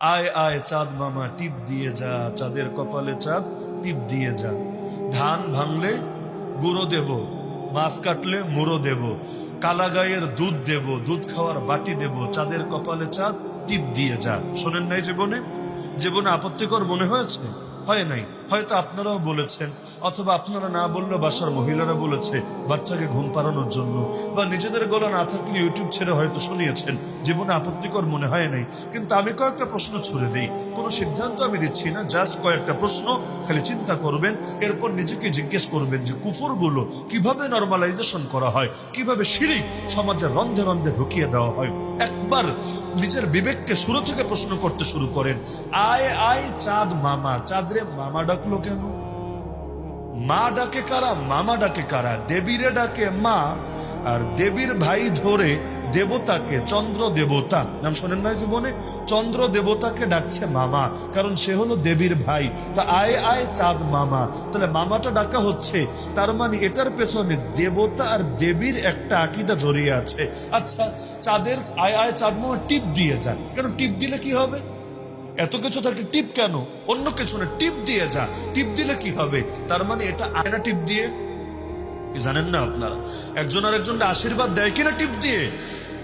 আয় আয়, চাঁদ মামা, টিপ দিয়ে যা, চাঁদের কপালে চাঁদ, টিপ দিয়ে যা। ধান ভাঙলে গুঁড়ো দেব, মাছ কাটলে মুড়ো দেব, কালা গায়ের দুধ দেব, দুধ খাওয়ার বাটি দেব, চাঁদের কপালে চাঁদ, টিপ দিয়ে যা। শোনেন নাই জীবনে? জীবনে আপত্তিকর মনে হয়েছে? হয় নাই? হয়তো আপনারাও বলেছেন, অথবা আপনারা না বললে বাসার মহিলারা বলেছে বাচ্চাকে ঘুম পাড়ানোর জন্য। বা নিজেদের গলা না থাকলে ইউটিউব ছেড়ে হয়তো শুনিয়েছেন, জীবনে আপত্তিকর মনে হয় নাই। কিন্তু আমি কয়েকটা প্রশ্ন ছুড়ে দিই। কোনো সিদ্ধান্ত আমি দিচ্ছি না, জাস্ট কয়েকটা প্রশ্ন, খালি চিন্তা করবেন, এরপর নিজেকে জিজ্ঞেস করবেন যে কুফুরগুলো কীভাবে নর্মালাইজেশন করা হয়, কীভাবে শিরিক সমাজের রন্ধে রন্ধে ঢুকিয়ে দেওয়া হয়। একবার নিজের বিবেককে শুরু থেকে প্রশ্ন করতে শুরু করেন, আয় আয় চাঁদ মামা চাঁদ রে, মামা ডাকলো কেন? মা ডাকে কারা? মামা ডাকে কারা? দেবীরে ডাকে মা, আর দেবীর ভাই ধরে দেবতাকে, চন্দ্র দেবতা, নাম শোনেন না জীবনে? চন্দ্র দেবতাকে ডাকছে মামা, কারণ সে হলো দেবীর ভাই। তা আয় আয় চাঁদ মামা। তাহলে মামাটা ডাকা হচ্ছে, তার মানে এটার পেছনে দেবতা আর দেবীর একটা আকিদা জড়িয়ে আছে। আচ্ছা চাঁদের, আয় আয় চাঁদ মামা, টিপ দিয়ে যান। কেন টিপ দিলে কি হবে? এত কিছু থাকলে টিপ কেন? অন্য কিছু না, টিপ দিয়ে যা। টিপ দিলে কি হবে? তার মানে এটা আয়না টিপ দিয়ে? জানেন না আপনারা? একজন আর একজনকে আশীর্বাদ দেয় কিনা টিপ দিয়ে?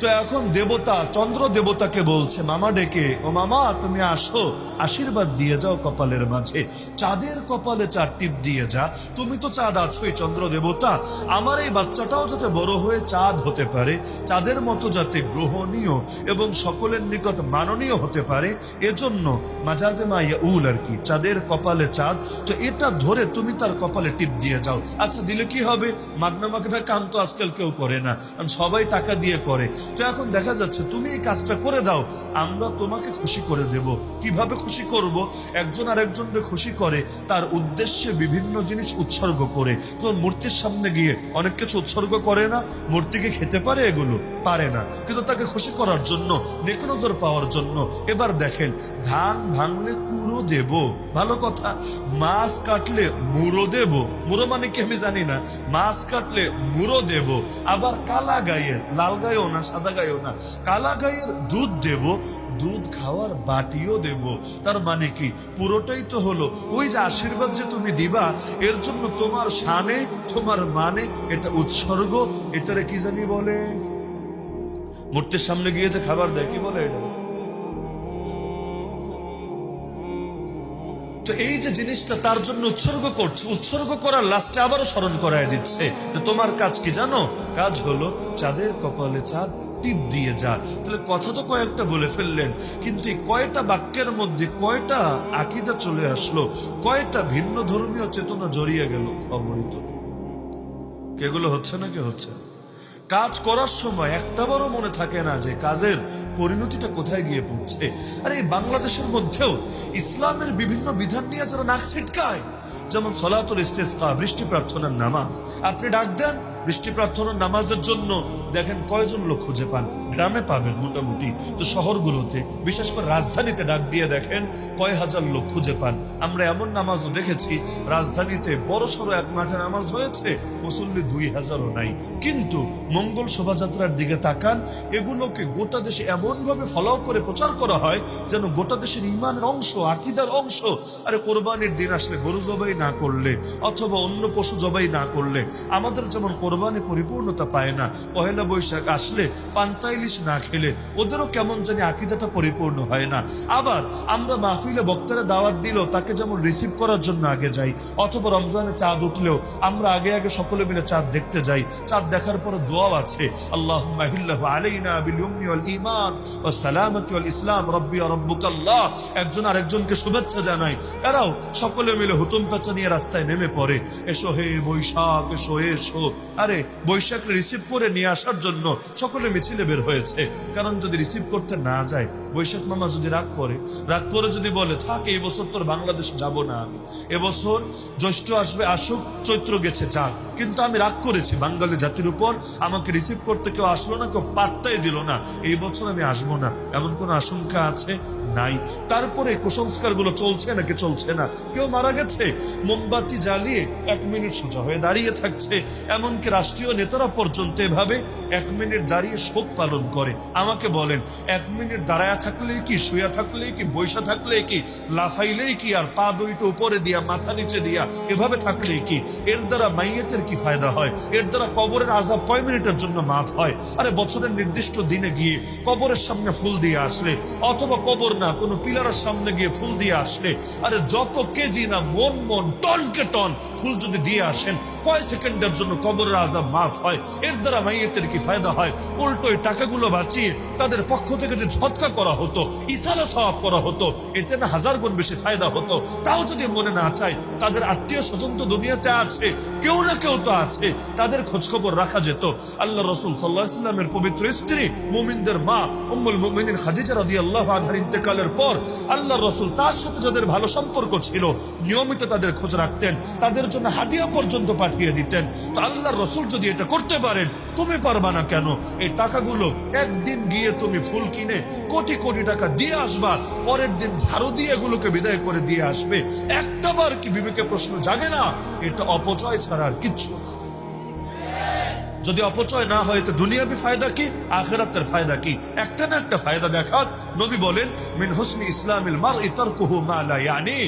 তো এখন দেবতা, চন্দ্র দেবতাকে বলছে, মামা ডেকে, ও মামা, তুমি আসো, আশীর্বাদ দিয়ে যাও কপালের মাঝে। চাঁদের কপালে চার টিপ দিয়ে যা, তুমি তো চাঁদ আছোই চন্দ্র দেবতা। আমার এই বাচ্চাটাও যাতে বড় হয়ে চাঁদ হতে পারে, চাঁদের মতো যাতে গ্রহণীয় এবং সকলের নিকট মাননীয় হতে পারে, এজন্য মাঝাজে মাইয়া উল আর কি, চাঁদের কপালে চাঁদ, তো এটা ধরে তুমি তার কপালে টিপ দিয়ে যাও। আচ্ছা দিলে কি হবে? মাগনা মাগনা কাম তো আজকাল কেউ করে না, কারণ সবাই টাকা দিয়ে করে। তো এখন দেখা যাচ্ছে, তুমি এই কাজটা করে দাও, আমরা তোমাকে খুশি করে দেব। কীভাবে খুশি করব? একজন আরেকজনকে খুশি করে, তার উদ্দেশ্যে বিভিন্ন জিনিস উৎসর্গ করে। তো মূর্তির সামনে গিয়ে অনেক কিছু উৎসর্গ করে না মূর্তিকে খেতে পারে এগুলো? পারে না। কিন্তু তাকে খুশি করার জন্য, নেক নজর পাওয়ার জন্য, এবার দেখেন, ধান ভাঙলে কুড়ো দেব। ভালো কথা, মাছ কাটলে মুড়ো দেব। মুড়ো মানে কি আমি জানি না, মাছ কাটলে মুড়ো দেব। আবার কালা গায়ের লাল গায়েও না সাদা গায়েও না কালা গায়ের দুধ দেব, দুধ খাওয়ার বাটিও দেব। তার মানে কি? পুরোটাই তো হলো ওই যে আশীর্বাদ যে তুমি দিবা, এর জন্য তোমার শানে, তোমার মানে এটা উৎসর্গ। এটারে কি জানি বলে? মূর্তির সামনে গিয়ে যে খাবার দেয়, কি বলে এটা? তো এই যে জিনিসটা তার জন্য উৎসর্গ করছে, উৎসর্গ করার লাস্টে আবারও স্মরণ করায় দিচ্ছে। তোমার কাজ কি জানো? কাজ হলো চাঁদের কপালে চাঁদ টিপ দিয়ে যা তাহলে কথা তো কয়েকটা বলে ফেললেন, কিন্তু এই কয়টা বাক্যের মধ্যে কয়টা আকিদা চলে আসলো, কয়টা ভিন্ন ধর্মীয় চেতনা জড়িয়ে গেল খবরই তো নেই। এগুলো হচ্ছে না কি হচ্ছে? কাজ করার সময় একটা বড় মনে থাকে না যে কাজের পরিণতিটা কোথায় গিয়ে পৌঁছে আর এই বাংলাদেশের মধ্যেও ইসলামের বিভিন্ন বিধান নিয়ে যারা নাক ছিটকায়, যেমন সলাতুল ইস্তেসকা, বৃষ্টি প্রার্থনার নামাজ, আপনি ডাক দেন বৃষ্টি প্রার্থনার নামাজের জন্য দেখেন কয়জন লোক খুঁজে পান? গ্রামে পাবেন মোটামুটি। তো শহরগুলোতে, বিশেষ করে রাজধানীতে ডাক দিয়ে দেখেন কয় হাজার লোক খুঁজে পান। আমরা এমন নামাজও দেখেছি, রাজধানীতে বড় সড়ো এক মাঠে নামাজ হয়েছে, মুসল্লি দুই হাজারও নাই। কিন্তু মঙ্গল শোভাযাত্রার দিকে তাকান, এগুলোকে গোটা দেশে এমন ভাবে ফলো করে প্রচার করা হয় যেন গোটা দেশের ইমানের অংশ, আকিদার অংশ, আরে কোরবানির দিন আসলে গরু জবাই না করলে, অথবা অন্য পশু জবাই না করলে, আমাদের যেমন কোরবানি পরিপূর্ণতা পায় না। পহেলা বৈশাখ আসলে পান্তা ইলিশ না খেলে ওদেরও কেমন জানি আকিদাটা পরিপূর্ণ হয় না। আবার আমরা মাহফিলে বক্তারা দাওয়াত দিল তাকে যেমন রিসিভ করার জন্য আগে যাই, অথবা রমজানে চাঁদ উঠলেও আমরা আগে আগে সকলে মিলে চাঁদ দেখতে যাই। চাঁদ দেখার পরে দোয়াও আছে আল্লাহ ঈমান ওয়াস সালামাতি ইসলাম, রব্বি রব্বুকাল্লাহ। একজন আরেকজনকে শুভেচ্ছা জানাই। এরাও সকলে মিলে হুতুম পেঁচা নিয়ে রাস্তায় নেমে পড়ে। এসো হে বৈশাখ, এসো এসো। আরে বৈশাখ রিসিভ করে নিয়ে আসার জন্য সকলে মিছিলে বের হয়েছে। কারণ যদি রিসিভ করতে না যায় বৈশাখ মামা যদি রাগ করে রাগ করে যদি বলে, থাক, এই বছর তোর বাংলাদেশ যাব না আমি। এবছর জ্যৈষ্ঠ আসবে, আসুক, চৈত্র গেছে, যাক। কিন্তু আমি রাগ করেছি, বাঙালি জাতির উপর আমাকে রিসিভ করতে কেউ আসলো না, কেউ পাত্তাই দিল না। এই বছর আমি আসব না, এমন কোন আশঙ্কা আছে? নাই। তারপরে কুসংস্কারগুলো চলছে নাকি চলছে না? কেউ মারা গেছে? মোমবাতি জ্বালিয়ে এক মিনিট সোজা হয়ে দাঁড়িয়ে থাকছে। এমনকি রাষ্ট্রীয় নেতারা পর্যন্ত এভাবে এক মিনিট দাঁড়িয়ে শোক পালন করে। আমাকে বলেন, এক মিনিট দাঁড়ায় থাকলেই কি, শুয়া থাকলেই কি, বৈশা থাকলেই কি, লাফাইলেই কি, আর পা দুইটা উপরে দিয়া, মাথা নিচে দিয়া, এভাবে থাকলেই কি? এর দ্বারা মাইয়েতের কি ফায়দা হয়? এর দ্বারা কবরের আজাব কয় মিনিটের জন্য মাফ হয়? আরে বছরের নির্দিষ্ট দিনে গিয়ে কবরের সামনে ফুল দিয়ে আসলে, অথবা কবর না, কোনো পিলারের সামনে গিয়ে ফুল দিয়ে আসলে, আরে যত কেজি না মন মন, টনকে টন ফুল যদি দিয়ে আসেন, কয় সেকেন্ডের জন্য কবরের আজাব মাফ হয়? এর দ্বারা মাইয়েতের কি ফায়দা হয়? উল্টো টাকাগুলো বাঁচিয়ে তাদের পক্ষ থেকে যে সৎকা করা হতো, ইসালা সওয়াব করা হতো এতে না হাজার গুণ বেশি ফায়দা হতো। তাও যদি মনে না চায়, তাদের আত্মীয় স্বজন তো দুনিয়াতে আছে, কেউ না কেউ তো আছে, তাদের খোঁজ খবর রাখা যেত। আল্লাহ রসুল সাল্লাহ ইসলামের পবিত্র স্ত্রী, মুমিনদের মা, উম্মুল মুমিনিন খাদিজা রাদিয়াল্লাহু আনহার ইন্তেকালের পর আল্লাহ রসুল তার সাথে যাদের ভালো সম্পর্ক ছিল, নিয়মিত তাদের খোঁজ রাখতেন, তাদের জন্য হাদিয়া পর্যন্ত পাঠিয়ে দিতেন। তো আল্লাহ রসুল যদি এটা করতে পারেন, তুমি পারবা না কেন? এই টাকাগুলো একদিন গিয়ে তুমি ফুল কিনে কোটি কোটি টাকা দিয়ে আসবা, পরের দিন ঝাড়ু দিয়ে এগুলোকে বিদায় করে দিয়ে আসবে। একটা বার কি বিবেকে প্রশ্ন জাগে না? এটা অপচয় ছাড়া আর কিচ্ছু যদি অপচয় না হয়, তো দুনিয়াবি ফায়দা কি? আখেরাতের ফায়দা কি? একটা না একটা ফায়দা দেখাক। নবী বলেন, মিন হুসনি ইসলামিল মাল ইতারকুহু মা লা ইয়ানি।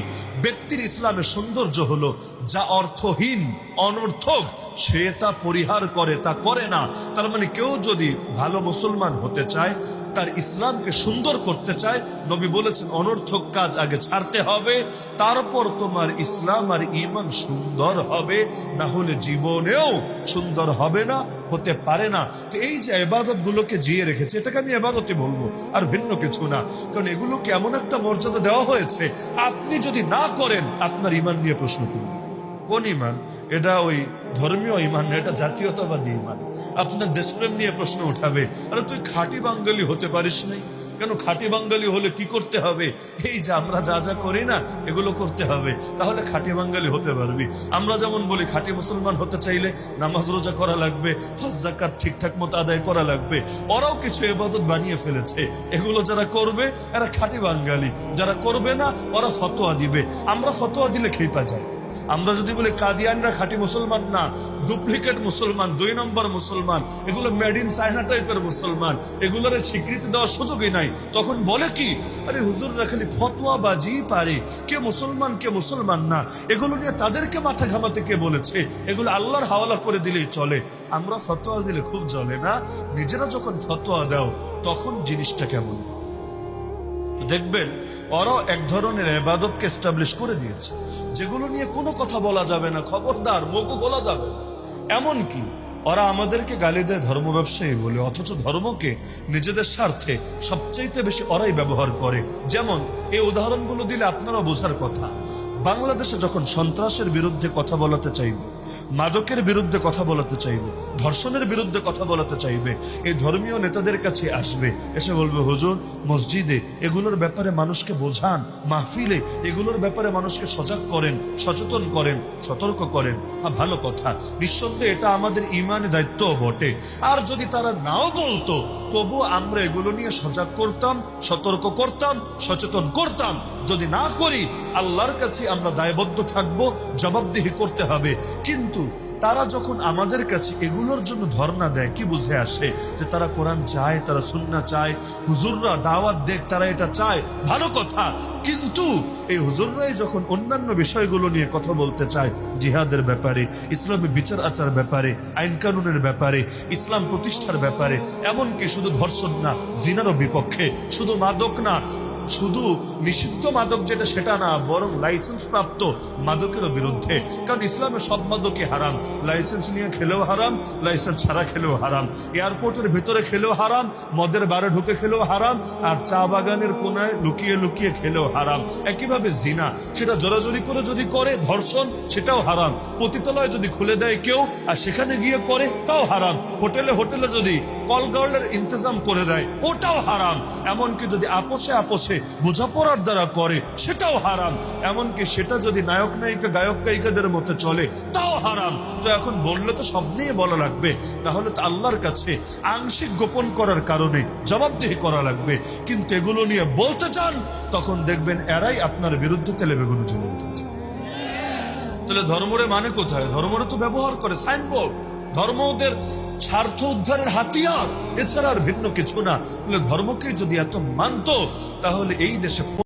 ব্যক্তির ইসলামের সৌন্দর্য হলো, যা অর্থহীন, অনর্থক, সে তা পরিহার করে, তা করে না। তার মানে কেউ যদি ভালো মুসলমান হতে চায় তার ইসলামকে সুন্দর করতে চায়, নবী বলেছেন, অনর্থক কাজ আগে ছাড়তে হবে, তারপর তোমার ইসলাম আর ইমান সুন্দর হবে, না হলে জীবনেও সুন্দর হবে না, হতে পারে না। তো এই যে এবাদত গুলোকে জিয়ে রেখেছে, এটাকে আমি এবাদতই বলব, আর ভিন্ন কিছু না। কারণ এগুলোকে এমন একটা মর্যাদা দেওয়া হয়েছে, আপনি যদি না করেন, আপনার ইমান নিয়ে প্রশ্ন করবেন কোন ইমান? এটা ওই ধর্মীয় ইমান, এটা জাতীয়তাবাদী ইমান। আপনার দেশপ্রেম নিয়ে প্রশ্ন উঠাবে, আরে তুই খাঁটি বাঙালি হতে পারিস নাই। কেন খাঁটি বাঙালি হলে কি করতে হবে? এই যে আমরা যা যা করি না, এগুলো করতে হবে। তাহলে খাঁটি বাঙালি হতে পারবি। আমরা যেমন বলি, খাঁটি মুসলমান হতে চাইলে নামাজ রোজা করা লাগবে, হজ ঠিকঠাক মতো আদায় করা লাগবে। ওরাও কিছু এবাদত বানিয়ে ফেলেছে। এগুলো যারা করবে, এরা খাঁটি বাঙালি। যারা করবে না, ওরা ফতোয়া দিবে। আমরা ফতোয়া দিলে খেপা যায়। আমরা যদি বলি কাদিয়ানরা খাঁটি মুসলমান না ডুপ্লিকেট মুসলমান, দুই নম্বর মুসলমান, এগুলো মেড ইন চায়না টাইপের মুসলমান, এগুলোর স্বীকৃতি দেওয়ার সুযোগই নাই। তখন বলে কি, আরে হুজুররা খালি ফতোয়া বাজি পারে, কে মুসলমান কে মুসলমান না, এগুলো নিয়ে তাদেরকে মাথা ঘামাতে কে বলেছে? এগুলো আল্লাহর হাওয়ালা করে দিলেই চলে। আমরা ফতোয়া দিলে খুব চলে না? নিজেরা যখন ফতোয়া দাও, তখন জিনিসটা কেমন? দেখবেন, ওরাও এক ধরনের এবাদতকে এস্টাবলিশ করে দিয়েছে। যেগুলো নিয়ে কোনো কথা বলা যাবে না, খবরদার মুখও বলা যাবে এমন কি ওরা আমাদেরকে গালি দেয় ধর্ম ব্যবসায়ী বলে, অথচ ধর্মকে নিজেদের স্বার্থে সবচাইতে বেশি ওরাই ব্যবহার করে। যেমন, এই উদাহরণগুলো দিলে আপনারা বোঝার কথা। বাংলাদেশে যখন সন্ত্রাসের বিরুদ্ধে কথা বলাতে চাইবে, মাদকের বিরুদ্ধে কথা বলাতে চাইবে, ধর্ষণের বিরুদ্ধে কথা বলাতে চাইবে, এই ধর্মীয় নেতাদের কাছে আসবে, এসে বলবে, হুজুর, মসজিদে এগুলোর ব্যাপারে মানুষকে বোঝান, মাহফিলে এগুলোর ব্যাপারে মানুষকে সজাগ করেন, সচেতন করেন, সতর্ক করেন। ভালো কথা। নিঃসন্দেহে এটা আমাদের ইমানের দায়িত্ব বটে। আর যদি তারা নাও বলতো তবু আমরা এগুলো নিয়ে সজাগ করতাম, সতর্ক করতাম, সচেতন করতাম। যদি না করি, আল্লাহর কাছে আমরা দায়বদ্ধ থাকব, জবাবদিহি করতে হবে। কিন্তু তারা যখন আমাদের কাছে এগুলোর জন্য ধর্ণা দেয়, কি বুঝে আসে? যে তারা কোরআন চায়, তারা সুন্না চায়, হুজুররা দাওয়াত দেখ, তারা এটা চায়, ভালো কথা। কিন্তু এই হুজুররাই যখন অন্যান্য বিষয়গুলো নিয়ে কথা বলতে চায়, জিহাদের ব্যাপারে, ইসলামী বিচার আচার ব্যাপারে, আইন কানুনের ব্যাপারে, ইসলাম প্রতিষ্ঠার ব্যাপারে, এমনকি শুধু ধর্ষণ না, জিনারও বিপক্ষে, শুধু মাদক না শুধু নিষিদ্ধ মাদক যেটা সেটা না, বরং লাইসেন্স প্রাপ্ত মাদকেরও বিরুদ্ধে। কারণ ইসলামে সব মাদকই হারাম। লাইসেন্স নিয়ে খেলেও হারাম, লাইসেন্স ছাড়া খেলেও হারাম। এয়ারপোর্টের ভিতরে খেলেও হারাম, মদের বারে ঢুকে খেলেও হারাম, আর চা বাগানের কোনায় লুকিয়ে লুকিয়ে খেলেও হারাম। একইভাবে জিনা, সেটা জোরাজোরি করে যদি করে, ধর্ষণ, সেটাও হারাম। পতিতলয় যদি খুলে দেয় কেউ, আর সেখানে গিয়ে করে, তাও হারাম। হোটেলে হোটেলে যদি কল গার্লের ইন্তজাম করে দেয়, ওটাও হারাম। এমনকি যদি আপোষে আপোষে বোঝাপড়ার দ্বারা করে, সেটাও হারাম। এমনকি সেটা যদি নায়ক নায়িকা, গায়ক গায়িকাদের মতো চলে, তাও হারাম। তো এখন বললে তো সব নিয়ে বলা লাগবে। তাহলে তো আল্লাহর কাছে আংশিক গোপন করার কারণে জবাবদিহি করা লাগবে। কিন্তু এগুলো নিয়ে বলতে চান, তখন দেখবেন এরাই আপনার বিরুদ্ধে তেলে বেগুন তাহলে ধর্মরে মানে কোথায়? ধর্মরে তো ব্যবহার করে সাইনবোর্ড। ধর্ম ওদের স্বার্থ উদ্ধারের হাতিয়ার, এছাড়া আর ভিন্ন কিছু না। ধর্মকে যদি এত মানত, তাহলে এই দেশে